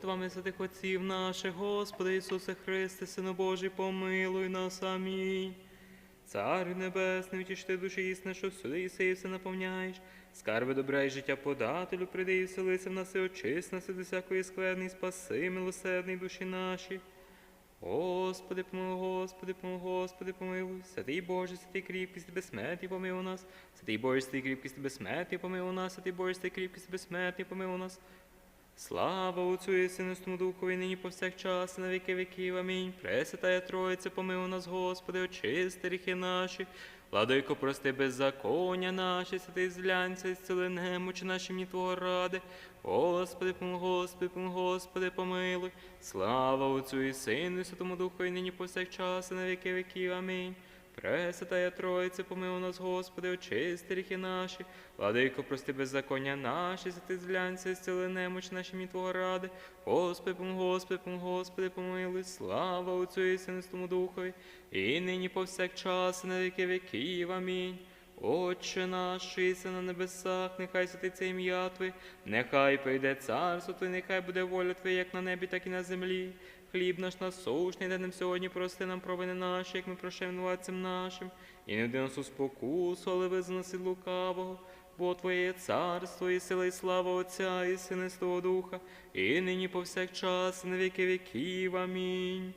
молитвами святих отців наших, Господи Ісусе Христе, Сину Божий, помилуй нас. Амінь. Царю Небесний, втішти душі існе, що всюди і все наповняєш. Скарби добра і життя подателю, прийди і вселися в нас і очисть нас від усякої скверни, і спаси, милосердний душі наші. Господи, помилуй, Господи, помилуй, Господи, помилуй. Святий Боже, святий кріпкість, безсмертний, помилуй нас. Святий Боже, святий кріпкість, безсмертний, помилуй нас. Святий Боже, святий кріпкість, безсмертний, помилуй нас. Слава Отцю і Сину, і Святому Духу, і нині повсякчас, і на віки віків. Амінь. Пресвятая Троїця, помилуй нас, Господи, очисти гріхи наші. Владико, прости беззаконня наші, святий зглянься, і зціли немочі наші мені Твого ради. Господи, помилуй, Господи, помилуй, Господи, помилуй. Слава Отцю і Сину, і Святому Духу, і нині повсякчас, і на віки віків. Амінь. Пресвятая Троїця, помилуй нас, Господи, очисти гріхи наші. Владико, прости беззаконня наші, святий зглянься, і зціли немоч наші Твого ради. Господи, помилуй, Господи, помилуй, Господи, помилуй. Слава Отцю і Сину, і Святому Духу, і нині повсякчас, і на віки віків. Амінь. Отче наш, що на небесах, нехай святиться ім'я Твоє, нехай прийде царство Твоє, нехай буде воля Твоя, як на небі, так і на землі. Хліб наш насущний, дай нам сьогодні прости нам провини наші, як ми прощаємо нашим, і не вди нас у спокусу, але визволи нас від лукавого. Бо Твоє царство, і сила, і слава Отця, і Сина, і Святого Духа, і нині повсякчас, і на віки віків. Амінь.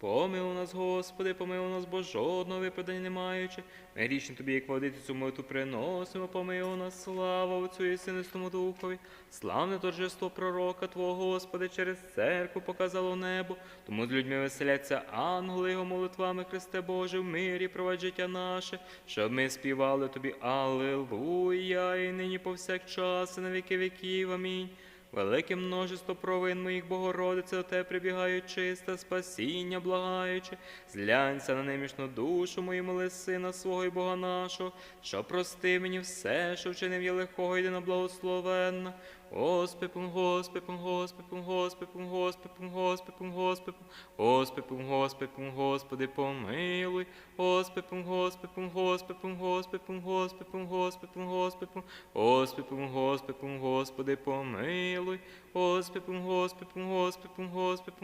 Помилуй нас, Господи, помилуй нас, бо жодного виправдання не маючи. Найрічні тобі, як водити цю молитву приносимо, помилуй нас, слава Отцю і Святому Духові. Славне торжество пророка Твого, Господи, через церкву показало небо. Тому з людьми веселяться ангели його молитвами, Христе Боже, в мирі провадь життя наше, щоб ми співали Тобі Аллилуйя, і нині повсякчас, і на віки віків. Амінь. Велике множество провин моїх Богородице, до тебе прибігають чисте спасіння, благаючи, зглянься на немішну душу мою, моли сина свого і Бога нашого, що прости мені все, що вчинив я лихого, єдина благословенна. Оспепум, Госпепум, Госпепум, Госпепум, Госпепум, Госпепум, Госпепум, Оспепум, Госпепум, Господи, помилуй, Оспепум, Госпепум, Госпепум, Госпепум, Госпепум, Госпепум, Госпепум, Оспепум, Госпепум, Господи, помилуй, Господи, пум, Господи, пум, Господи, пум, Господи,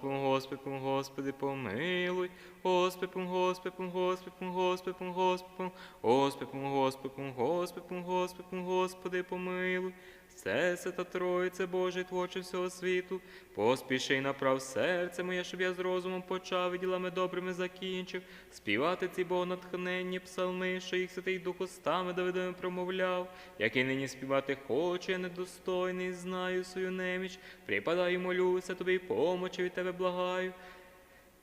пум, Господи, Господи, помилуй. Господи, пум, Господи, пум, Господи, пум, Господи, пум, Господи, Господи, помилуй. Все свята Троїце Боже, творче всього світу, поспіши направ серце моє, щоб я з розумом почав і ділами добрими закінчив, співати ці богонатхненні псалми, що їх святий Дух устами Давидовим промовляв, як і нині співати хочу, я недостойний, знаю свою неміч, припадаю, молюся тобі помочі від тебе благаю.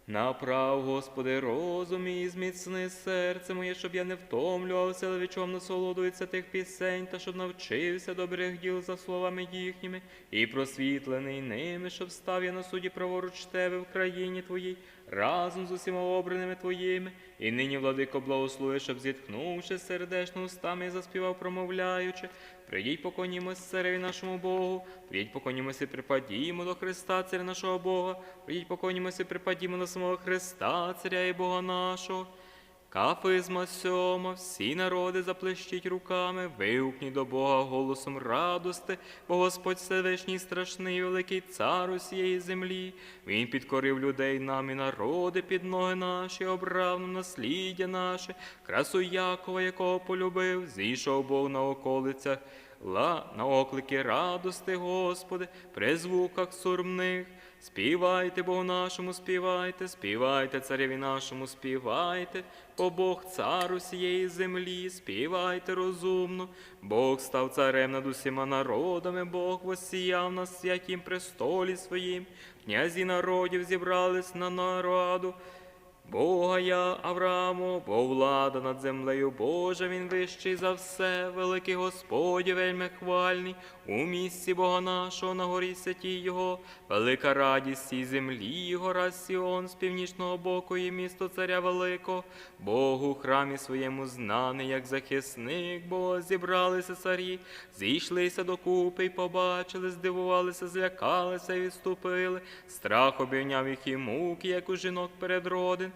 Направ, Господи, розум і зміцни серце моє, щоб я не втомлювався, від насолодується тих пісень, та щоб навчився добрих діл за словами їхніми, і просвітлений ними, щоб став я на суді праворуч тебе в країні Твоїй, разом з усіма обраними Твоїми, і нині, владико, благослови, щоб зітхнувши сердечно устами, заспівав, промовляючи, Прийдіть поконімось цареві нашому Богу, прийдіть поконімось і припадімо до Христа, царя нашого Бога, прийдіть поконімось і припадімо до самого Христа, царя і Бога нашого. Кафизма сьома, всі народи заплещіть руками, вигукніть до Бога голосом радости, бо Господь Всевишній страшний, великий цар усієї землі. Він підкорив людей нам і народи під ноги наші, обрав нам насліддя наше, красу Якова, якого полюбив, зійшов Бог на околицях. Ла на оклики радости, Господи, при звуках сурмних. Співайте Богу нашому, співайте, співайте цареві нашому, співайте, бо Бог цар усієї землі, співайте розумно. Бог став царем над усіма народами, Бог восіяв на святім престолі своїм. Князі народів зібрались на нараду. Бога я Аврааму, бо влада над землею Божа, він вищий за все, великий Господь, вельми хвальний, у місці Бога нашого на горі святій Його, велика радість цій землі, гора Сіон з північного боку і місто царя Великого, Богу у храмі своєму знаний, як захисник, бо зібралися царі, зійшлися докупи й побачили, здивувалися, злякалися і відступили, страх обійняв їх і муки, як у жінок перед родин.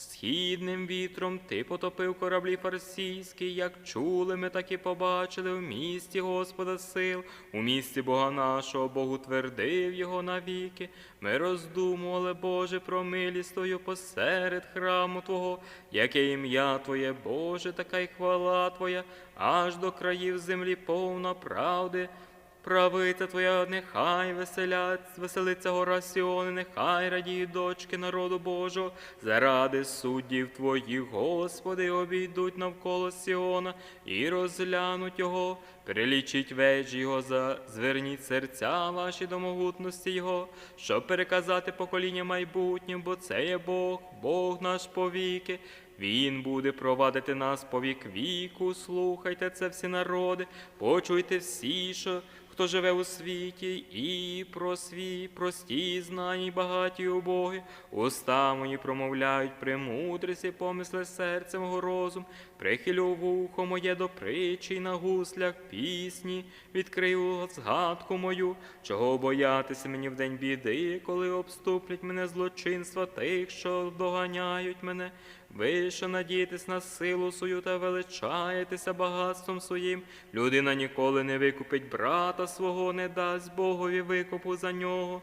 Східним вітром ти потопив кораблі фарсійські, як чули ми, так і побачили в місті Господа сил, у місті Бога нашого, Бог утвердив його навіки. Ми роздумували, Боже, про милість Твою посеред храму Твого, яке ім'я Твоє, Боже, така й хвала Твоя, аж до країв землі повна правди. Правиця твоя, нехай веселиться гора Сіони, нехай радіють дочки народу Божого, заради суддів твоїх, Господи, обійдуть навколо Сіона і розглянуть його, перелічіть вежі його, зверніть серця ваші до могутності Його, щоб переказати покоління майбутнім, бо це є Бог, Бог наш повіки. Він буде провадити нас по вік віку. Слухайте це всі народи, почуйте всі, що хто живе у світі, і про свій прості знання, й багаті убоги. Уста мої промовляють премудрість і помисли серця мого розум. Прихилю вухо моє до притчі на гуслях пісні, відкрию згадку мою, чого боятися мені в день біди, коли обступлять мене злочинства тих, що доганяють мене. Ви, що надієтесь на силу свою та величаєтеся багатством своїм, людина ніколи не викупить брата свого, не дасть Богові викупу за нього.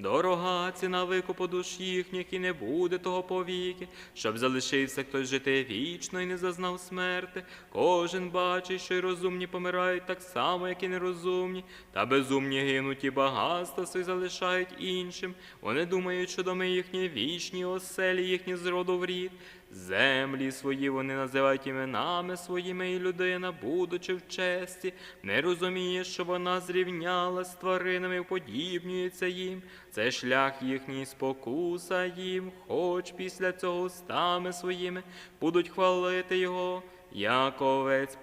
Дорога ціна викупу душ їхніх, і не буде того повіки, щоб залишився хтось жити вічно і не зазнав смерти. Кожен бачить, що й розумні помирають так само, як і нерозумні, та безумні гинуть і багатства свої залишають іншим. Вони думають, що доми їхні вічні, оселі їхні з роду в рід. Землі свої вони називають іменами своїми, і людина, будучи в честі, не розуміє, що вона зрівняла з тваринами, подібнюється їм. Це шлях їхній спокуса їм, хоч після цього устами своїми будуть хвалити його. Як овець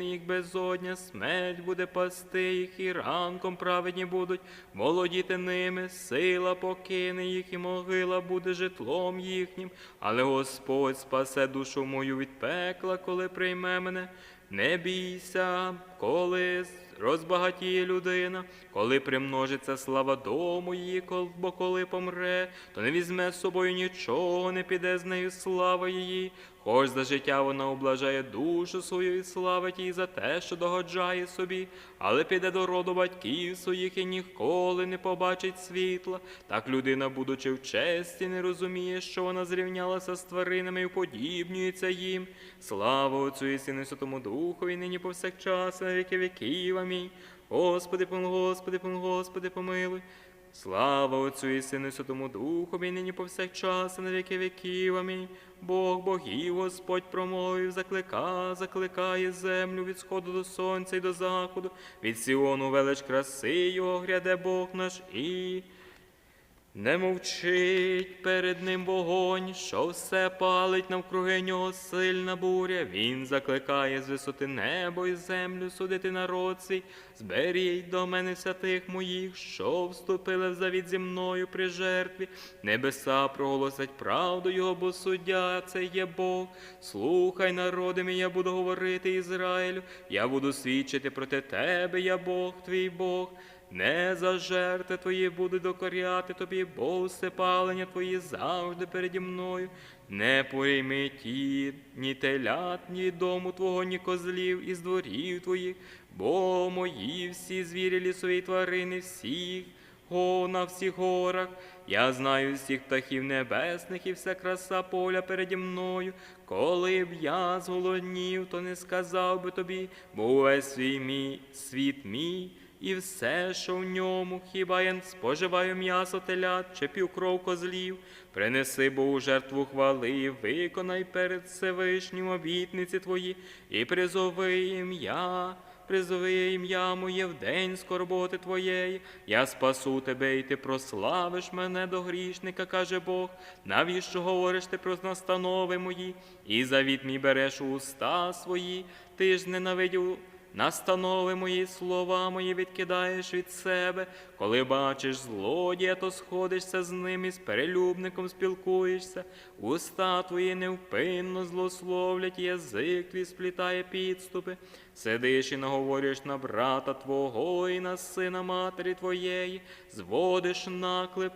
їх безодня, смерть буде пасти їх, і ранком праведні будуть володіти ними, сила покине їх, і могила буде житлом їхнім, але Господь спасе душу мою від пекла, коли прийме мене. Не бійся, коли розбагатіє людина, коли примножиться слава дому її, бо коли помре, то не візьме з собою нічого, не піде з нею слава її. Хоч за життя вона облажає душу свою і славить її за те, що догоджає собі, але піде до роду батьків своїх і ніколи не побачить світла. Так людина, будучи в честі, не розуміє, що вона зрівнялася з тваринами і уподібнюється їм. Слава Отцю і Сину Святому Духу, і нині повсякчас, на віки віків. Амінь. Господи, помилуй, Господи, помилуй, Господи, помилуй. Слава Отцю і Сину і Святому Духу, і нині повсякчас, і на віки віків. Амінь. Бог богів, Господь промовив, заклика, закликає землю від сходу до сонця і до заходу, від Сіону велич краси його гряде Бог наш і. Не мовчить перед ним вогонь, що все палить навкруги нього сильна буря. Він закликає з висоти небо і землю судити народ свій. Зберіть до мене святих моїх, що вступили в завіт зі мною при жертві. Небеса проголосять правду його, бо суддя це є Бог. Слухай, народи мій, я буду говорити Ізраїлю. Я буду свідчити проти тебе, я Бог, твій Бог. Не за жертви твої буду докоряти тобі, бо всепалення твої завжди переді мною. Не пойми ті ні телят, ні дому твого, ні козлів із дворів твоїх, бо мої всі звірі лісові тварини, всіх го на всіх горах. Я знаю всіх птахів небесних і вся краса поля переді мною. Коли б я зголоднів, то не сказав би тобі, бо увесь свій мій світ мій. І все, що в ньому, хіба я споживаю м'ясо телят чи п'ю кров козлів, принеси Богу жертву хвали, виконай перед Всевишнім обітниці твої, і призови ім'я, призови ім'я моє в день скорботи твоєї. Я спасу тебе, і ти прославиш мене до грішника, каже Бог. Навіщо говориш ти про настанови мої, і завіт мій береш у уста свої, ти ж ненавидів. Настанови мої слова мої відкидаєш від себе, коли бачиш злодія, то сходишся з ним і з перелюбником спілкуєшся. Уста твої невпинно злословлять, язик твій сплітає підступи. Сидиш і наговорюєш на брата твого і на сина матері твоєї, зводиш наклеп.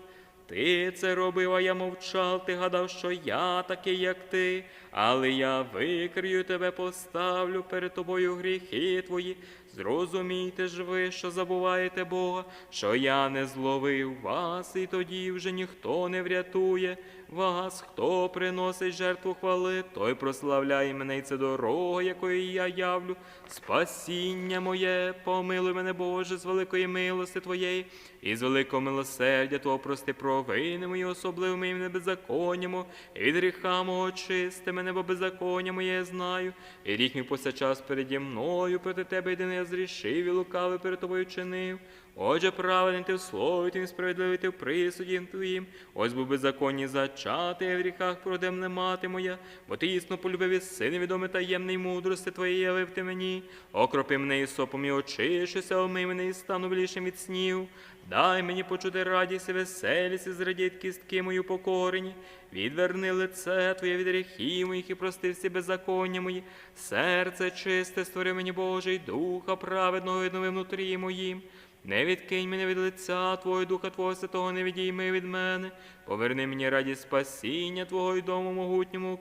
Ти це робив, а я мовчав, ти гадав, що я такий, як ти, але я викрию тебе, поставлю перед тобою гріхи твої. Зрозумійте ж ви, що забуваєте Бога, що я не зловив вас, і тоді вже ніхто не врятує вас, хто приносить жертву хвали, той прославляє мене, і це дорога, якою я явлю. Спасіння моє, помилуй мене, Боже, з великої милости Твоєї, і з великого милосердя Твого прости провини мої, особливо моїм беззаконням, і гріха мого чисти мене, бо беззаконня моє я знаю, і рік мій повсякчас переді мною, проти тебе єдине я зрішив і лукавий перед тобою чинив. Отже, праведний ти в слові, тим справедливий ти в присуді твоїм. Ось був беззаконні зачати, я в гріхах продемне мати моя, бо ти існо полюбив і син відомий таємний мудрости твоєї явив ти мені. Окропи мене і сопом і очишися, омий мене і стану ближчим від снів. Дай мені почути радість і веселість, і зрадіть кістки мої покорені. Відверни лице Твоє від гріхів моїх і прости всі беззаконня мої. Серце чисте, створи мені Боже, духа праведного віднови внутрі моїм. Не відкинь мене від лиця Твого, Духа Твого Святого, не відійми від мене. Поверни мені радість спасіння Твого і дому могутньому.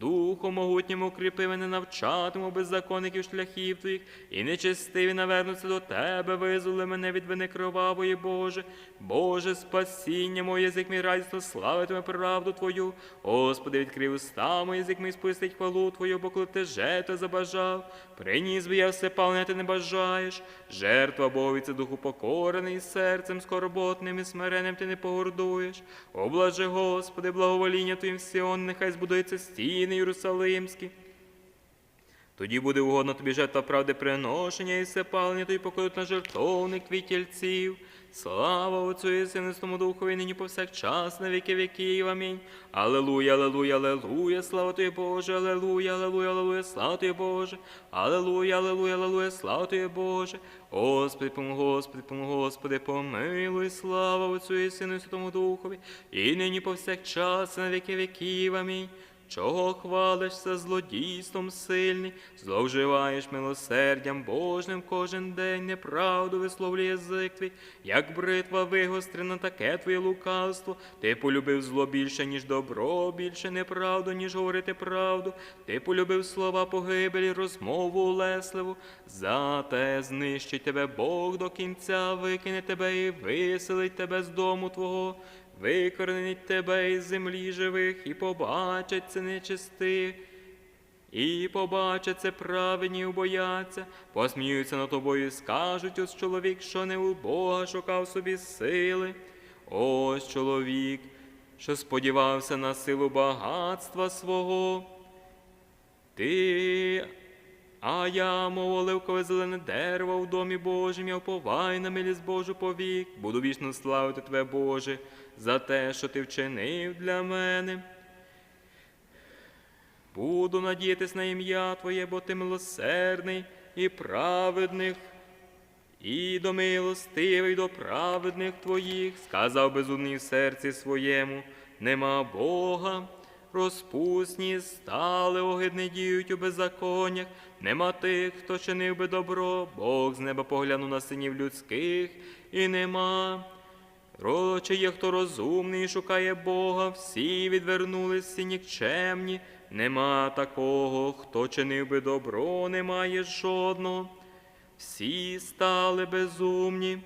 Духом могутнім укріпи мене навчатиму беззаконників шляхів твоїх, і нечестиві навернуться до тебе, визволи мене від вини кровавої, Боже. Боже, спасіння моє, язик мій радісно славитиме правду Твою. Господи, відкрий уста мої, язик мій спустить хвалу Твою, бо коли ти жертви забажав, приніс би я все палне, ти не бажаєш. Жертва Богові це духу покорений, серцем скорботним і смиренним ти не погордуєш. Облажи, Господи, благовоління Твоїм Сіон, нехай збудується стіни Єрусалимські. Тоді буде угодно тобі жертва правди приношення і все палення тобі покладуть на жертовник твій тільців. Слава Отцю і і Духові, нині повсякчас, на віки віків. Амінь. Алелуя, алелуя, алелуя, слава тобі, Боже, алелуя, алелуя, алелуя, слава тобі, Боже. Алелуя, алелуя, алелуя, слава тобі, Боже. Господи, помилуй, Господи, помилуй, Господи, помилуй, слава Отцю і Сину і Святому Духові, і нині повсякчас, на віки віків. Амінь. Чого хвалишся злодійством сильний, зловживаєш милосердям Божним кожен день, неправду висловлює язик твій, як бритва вигострена, таке твоє лукавство. Ти полюбив зло більше, ніж добро, більше неправду, ніж говорити правду. Ти полюбив слова погибелі, розмову улесливу. Зате знищить тебе Бог до кінця, викине тебе і виселить тебе з дому твого викоренить тебе із землі живих, і побачать це нечисти, і побачать це праведні убояться, посміються над тобою і скажуть, ось чоловік, що не у Бога шукав собі сили. Ось чоловік, що сподівався на силу багатства свого. Ти, а я, мов оливкове зелене дерево в домі Божім, я вповай на милість Божу повік, буду вічно славити Тебе, Боже, за те, що ти вчинив для мене. Буду надіятись на ім'я Твоє, бо ти милосердний і праведних, і до милостивий до праведних Твоїх, сказав безумний в серці своєму, нема Бога. Розпусні стали огидне діють у беззаконнях, нема тих, хто чинив би добро, Бог з неба поглянув на синів людських, і нема. Ро, є хто розумний і шукає Бога, всі відвернулись всі нікчемні, нема такого, хто чинив би добро, немає жодного. Всі стали безумні.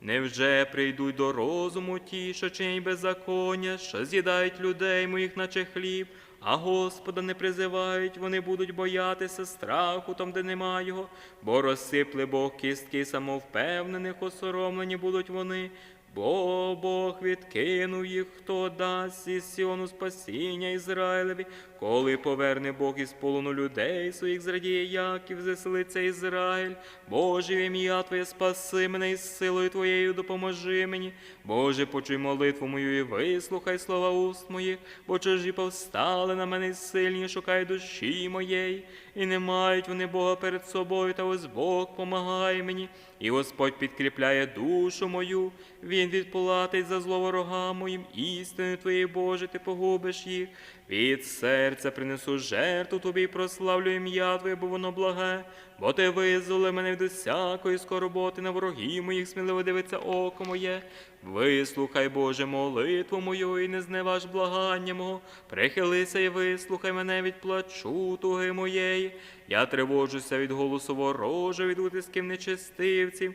Невже прийдуть до розуму ті, що чинять беззаконня, що з'їдають людей моїх, наче хліб, а Господа не призивають, вони будуть боятися страху там, де нема його, бо розсипли Бог кістки самовпевнених, осоромлені будуть вони. Бо Бог відкинув їх, хто дасть із Сіону спасіння Ізраїлеві, коли поверне Бог із полону людей своїх зрадіє Яків, заселиться Ізраїль. Боже, ім'я Твоє спаси мене із силою Твоєю допоможи мені. Боже, почуй молитву мою і вислухай слова уст моїх, бо чужі повстали на мене сильні, шукай душі моєї, і не мають вони Бога перед собою, та ось Бог помагає мені, і Господь підкріпляє душу мою. Він відплатить за зло ворогам моїм, істиною Твоєю, Боже, ти погубиш їх. Від серця принесу жертву тобі прославлю ім'я Твоє, бо воно благе, бо ти визволи мене від усякої скорботи на ворогів моїх, сміливо дивиться око моє, Вислухай, Боже, молитву мою і не зневаж благання мого. Прихилися і вислухай мене від плачу туги моєї. Я тривожуся від голосу ворожа, від утисків нечестивців.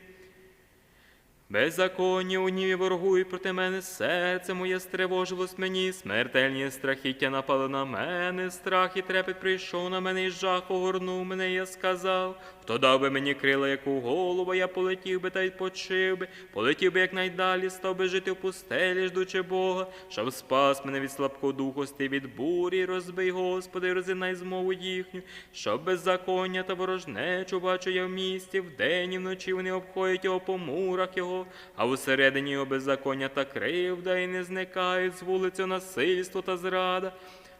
Беззаконні у ніві ворогують проти мене, серце моє стривожилось мені, смертельні страхіття напали на мене, страх і трепет прийшов на мене, і жах огорнув мене, я сказав, хто дав би мені крила, як у голову, я полетів би та й почив би, полетів би якнайдалі, став би жити в пустелі, ждучи Бога, щоб спас мене від слабкодухості, від бурі, розбий, Господи, розінай змову їхню, щоб беззаконня та ворожнечу бачу я в місті, вдень і вночі вони обходять його по мурах його, а усередині його беззаконня та кривда, і не зникають з вулицю насильство та зрада.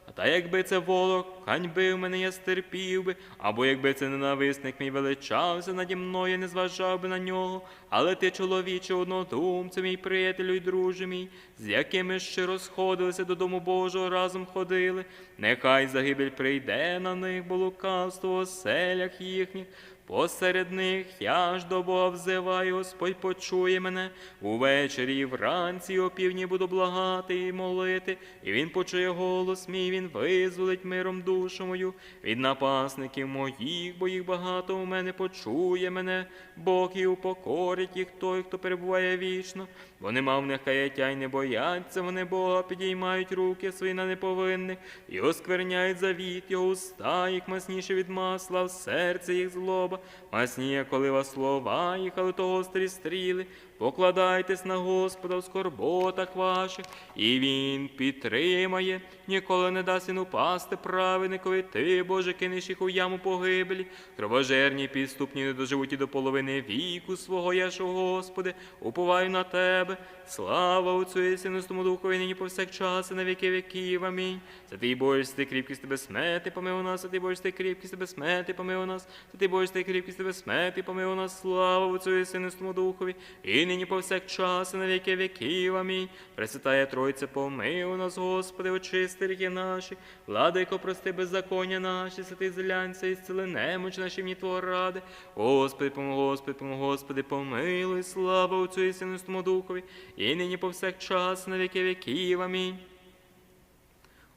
А та якби це ворог, ганьбив мене, я стерпів би, або якби це ненависник мій величався наді мною, я не зважав би на нього. Але ти, чоловіче, однодумце, мій приятелю й друже мій, з якими ще розходилися додому Божого, разом ходили. Нехай загибель прийде на них, бо лукавство оселях їхніх. Посеред них я ж до Бога взиваю, Господь почує мене. Увечері і вранці і опівдні буду благати і молити, і він почує голос мій, він визволить миром душу мою від напасників моїх, бо їх багато у мене почує мене, Бог і упокорить їх той, хто перебуває вічно. Вони мав не каяття й не бояться, вони Бога підіймають руки свої на неповинних і оскверняють завіт його уста, їх масніше від масла, в серце їх злоба, масніє, коли вас слова їх, але то гострі стріли. Покладайтесь на Господа в скорботах ваших, і Він підтримає, ніколи не дасть він упасти праведникові. Ти, Боже, кинеш їх у яму погибелі, кровожерні підступні не доживуть і до половини віку свого, я ж, Господи, уповаю на Тебе. Слава Отцю і Сину, Святому Духові, нині повсякчас, і на віки віків. Амінь. Святий Боже, святий кріпкість тебе смерти, помилуй нас, святий Боже, святий кріпкість тебе смерти, помилуй нас, святий Боже, святий кріпкість тебе смерти, помилуй нас, слава Отцю і Сину, Духові, і нині повсякчас, і на віки віків. Амінь. Пресвятая Тройця, помилуй нас, Господи, очисти ріки наші, владико, прости беззаконня наші, святий зелянця, і зціли немоч наші мені Твого ради. Господи, помилуй, Господи, помилуй, Господи, помилуй, слава Отцю і Сину, Духові, і нині повсякчас, і на віки віків. Амінь.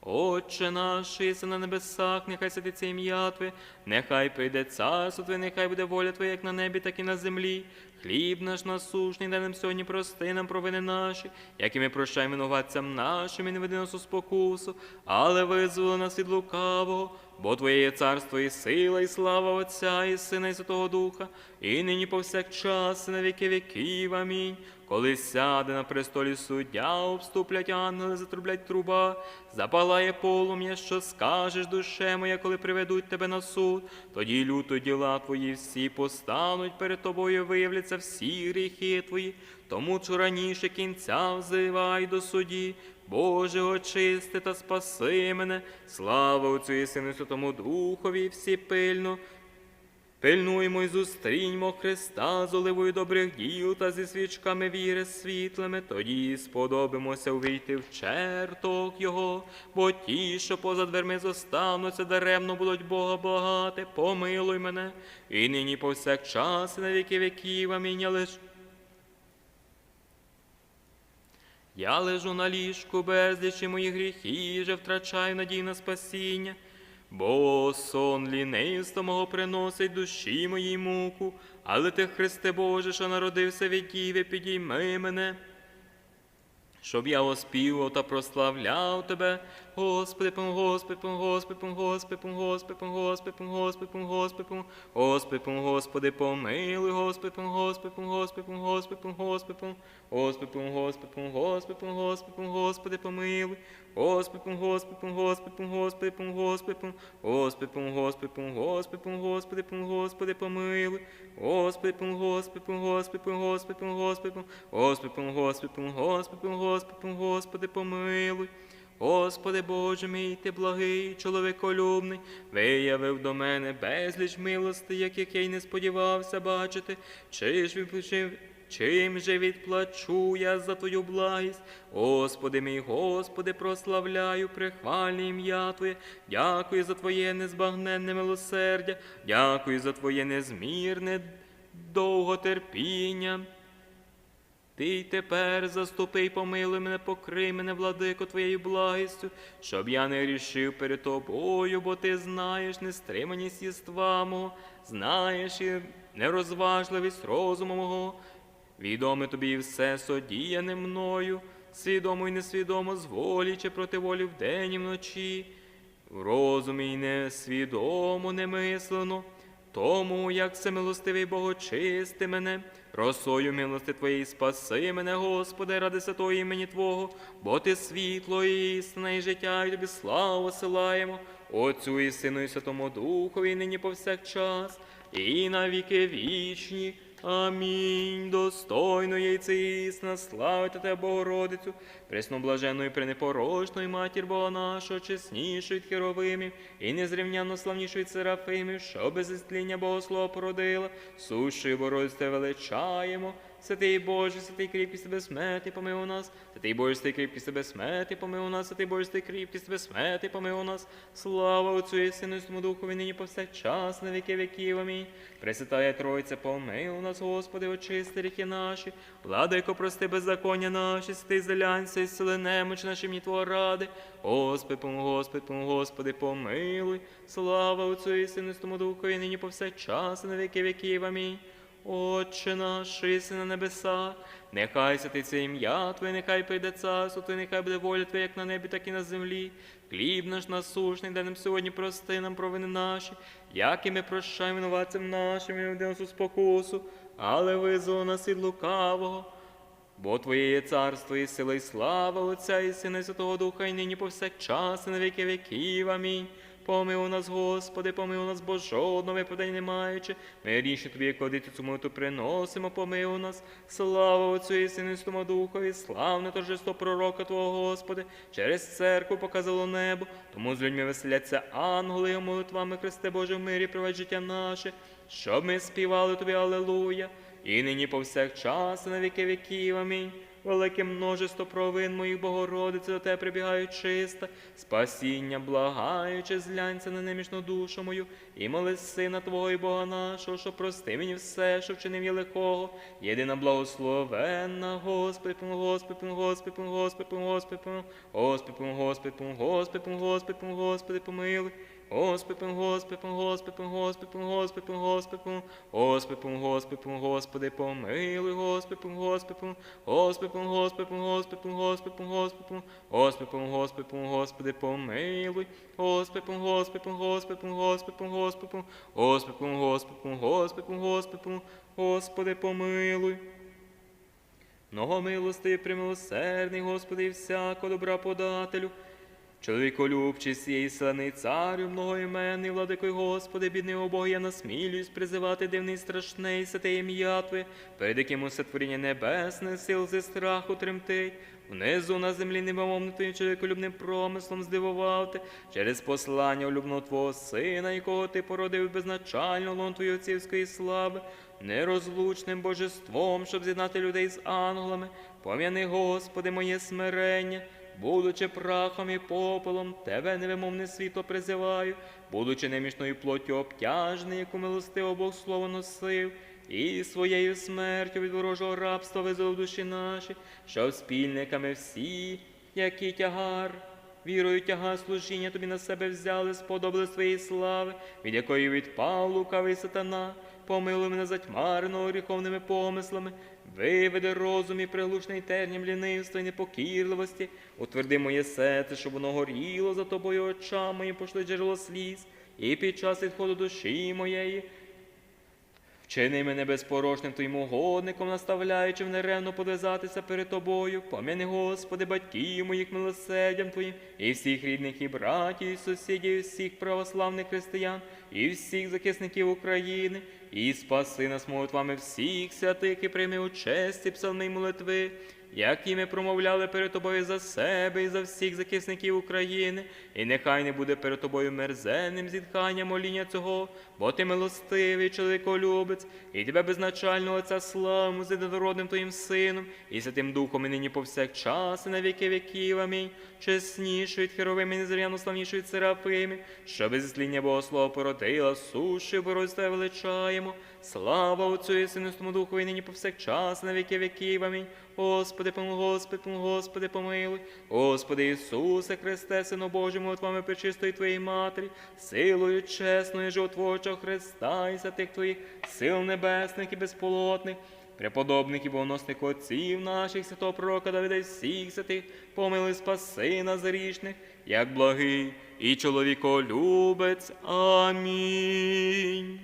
Отче наш, єси на небесах, нехай святиться ім'я Твоє, нехай прийде царство Твоє, нехай буде воля Твоя, як на небі, так і на землі. Хліб наш насушний, дай нам сьогодні прости нам провини наші, як ми прощаємо винуватцям нашим, і не веди нас у спокусу, але визволи нас від лукавого, бо Твоє є царство і сила, і слава Отця, і Сина, і Святого Духа, і нині повсякчас, і на віки віків. Амінь. Коли сяде на престолі суддя, обступлять ангели, затрублять труба, запалає полум'я, що скажеш, душе моя, коли приведуть тебе на суд, тоді люто діла твої всі постануть перед тобою, виявляться всі гріхи твої, тому що раніше кінця взивай до судді. Боже, очисти та спаси мене, слава Отцю і Сину Святому Духові, всі пильно. Пильнуймо й зустріньмо Христа з оливою добрих діл та зі свічками віри світлими, тоді сподобимося увійти в чертог Його, бо ті, що поза дверми зостануться, даремно будуть Бога благати, помилуй мене, і нині повсякчас, і на віки віків, амінь, я лиш. Я лежу на ліжку безлічі моїх гріхів, же втрачаю надій на спасіння. Бо сон лінивства мого приносить душі моїй муку, але ти, Христе Боже, що народився від Діви, підійми мене, щоб я оспівав та прославляв тебе, Господи, пом, Господи, пом, Господи, пом, Господи, пом, Господи, пом, Господи, пом, Господи, пом, Господи, пом, Господи, пом, Господи, помилуй, Господи, пом, Господи, пом, Господи, пом, Господи, пом, Господи, пом, Господи, пом, Господи, пом, Господи, пом, Господи, пом, Господи, помилуй, Господи, пом, Господи, пом, Господи, пом, Господи, пом, Господи, пом, Господи, пом, Господи, пом, Господи, пом, Господи, пом, Господи, помилуй, Господи, пом, Господи, пом, Господи, пом, Господи, пом, Господи, пом, Господи, пом, Господи, пом, Господи, пом, Господи, пом, Господи, помилуй. Господи Боже мій, ти благий, чоловіколюбний, виявив до мене безліч милости, яких я й не сподівався бачити, чи ж відплачив- Чим же відплачу я за Твою благість? Господи мій, Господи, прославляю, прихвальне ім'я Твоє, дякую за Твоє незбагненне милосердя, дякую за Твоє незмірне довготерпіння. Ти й тепер заступи й помилуй мене, покрий мене, владико, твоєю благістю, щоб я не грішив перед тобою, бо ти знаєш нестриманість єства мого, знаєш і нерозважливість розуму мого. Відоме тобі все содіяне мною, свідомо і несвідомо, з волі чи проти волі вдень і вночі, в розумі й несвідомо, немислено. Тому, як це милостивий Бог, очисти мене, росою милости Твоєї спаси мене, Господи, ради святого імені Твого, бо Ти світло і істина, і життя, і тобі славу силаємо, Отцю і Сину, і Святому Духові, нині повсякчас, і на віки вічні. Амінь. Достойно яйце істина, славити Тебе, Богородицю, пресноблаженну і матір Бога нашого, чеснішу від і незрівняно славнішу від серафимів, що без істління Богослова породила, сущою Богородицю величаємо. Святий Боже, святий кріпкий себе смерти, помилуй нас, святий Боже, святий кріпкий себе смерти, помилуй нас, святий Боже, святий кріпкий себе смерти, помилуй нас. Слава Отцю і Сину і Святому Духові, нині повсякчас, на віки віків. Амінь. Пресвятая Тройця, помилуй нас, Господи, очисти ріки наші, владико, прости беззаконня наші, святий зелянься і сили немоч наші мені Твого ради. Господи, помилуй, Господи, помилуй, Господи, помилуй. Слава Отцю і Сину і Святому Духові, нині повсякчас, на віки віків. Амінь. Отче наш, єси на небесах, нехай святиться ім'я Твоє, нехай прийде царство Твоє, нехай буде воля Твоя, як на небі, так і на землі. Хліб наш насушний, дай нам сьогодні прости нам провини наші, як і ми прощаємо винуватцям нашим, і не введи нас у спокусу, але визволи нас від лукавого. Бо Твоє є царство і сила, і слава Отця і Сина, і Святого Духа, і нині повсякчас, і на віки віків. Амінь. Помилуй нас, Господи, помилуй нас, бо жодного випадення не маючи. Ми рішні тобі, як водити цю молитву приносимо, помилуй нас. Слава Отцю і Сину, і Святому Духові, славне торжество пророка Твого, Господи, через церкву показало небо, тому з людьми веселяться ангели, і молитвами Христе Боже в мирі приведь життя наше, щоб ми співали Тобі, Алелуя, і нині повсякчас, і на віки віків. Амінь. Велике множество провин моїх Богородиці до тебе прибігають чиста, спасіння, благаючи, зглянься на немічну душу мою, і моли Сина Твого і Бога нашого, що прости мені все, що вчинив я лихого, єдина благословенна, Господи, Господи, Господи, Господи, Господи, Господи, Господи, Господи, Господи, Господи, помилуй. Господи, помилуй, Господи, помилуй, Господи, помилуй, Господи, помилуй, Господи, помилуй, Господи, помилуй, Господи, помилуй, Господи, помилуй, Господи, помилуй, Господи, Господи, помилуй, Господи, помилуй, Господи, помилуй, Господи, помилуй, Господи, помилуй, Господи, Господи, помилуй, Господи, помилуй. Многомилостивий, примилосердний, Господи, і всякого добра подателю, Чоловіколюбчий сієї селений царю, многоіменний, владикой Господи, бідний обог, я насмілююсь призивати дивний страшний святе ім'я Твоє, перед яким усе творіння небесне, сил зі страху тремтить. Внизу на землі невимовним твоїм чоловіколюбним промислом здивував ти через послання улюбного Твого Сина, якого ти породив безначально лон Твої отцівської слави, нерозлучним божеством, щоб з'єднати людей з ангелами. Пом'яни, Господи, моє смирення. Будучи прахом і попелом, тебе невимовне світло призиваю, будучи немічною плоттю обтяжений, яку милостиво Бог слово носив, і своєю смертю від ворожого рабства визволив душі наші, щоб спільниками всі, які тягар, вірою тяга служіння тобі на себе взяли, сподобали своєї слави, від якої відпав лукавий сатана, помилуй мене затьмареного гріховними помислами, виведи розум і приглушний тернім лінивства і непокірливості, утверди моє серце, щоб воно горіло за тобою очами, і пошли джерело сліз, і під час відходу душі моєї. Вчини мене безпорожним твоїм угодником, наставляючи в ревно подвизатися перед тобою. Пом'яни, Господи, батьків моїх милосердям Твоїм, і всіх рідних і братів, і сусідів, і всіх православних християн, і всіх захисників України, і спаси нас молитвами всіх святих, і прийми у честі псалми й які ми промовляли перед тобою за себе і за всіх захисників України, і нехай не буде перед тобою мерзенним зітхання моління цього, бо ти милостивий, чоловіколюбець, і тебе безначального Отця славу з єдинородним твоїм сином, і святим Духом і нині повсякчас, і на віки віків. Амінь. Чеснішою від херовим і незрівняно славнішою від серафимів, що без зління Богослова породила, суші боротьба величаємо. Слава Отцю і Сину і Святому Духу, і нині повсякчас, на віки віків. Амінь. Господи, помилуй, Господи, помилуй, Господи, помилуй. Господи Ісусе Христе, Сину Божий, молитвами пречистої Твоєї Матері, силою чесної, животворчого Христа і святих Твоїх, сил небесних і безполотних, преподобних і богоносних отців наших, святого пророка Давида і всіх святих, помилуй, спаси нас грішних, як благий і чоловіколюбець. Амінь.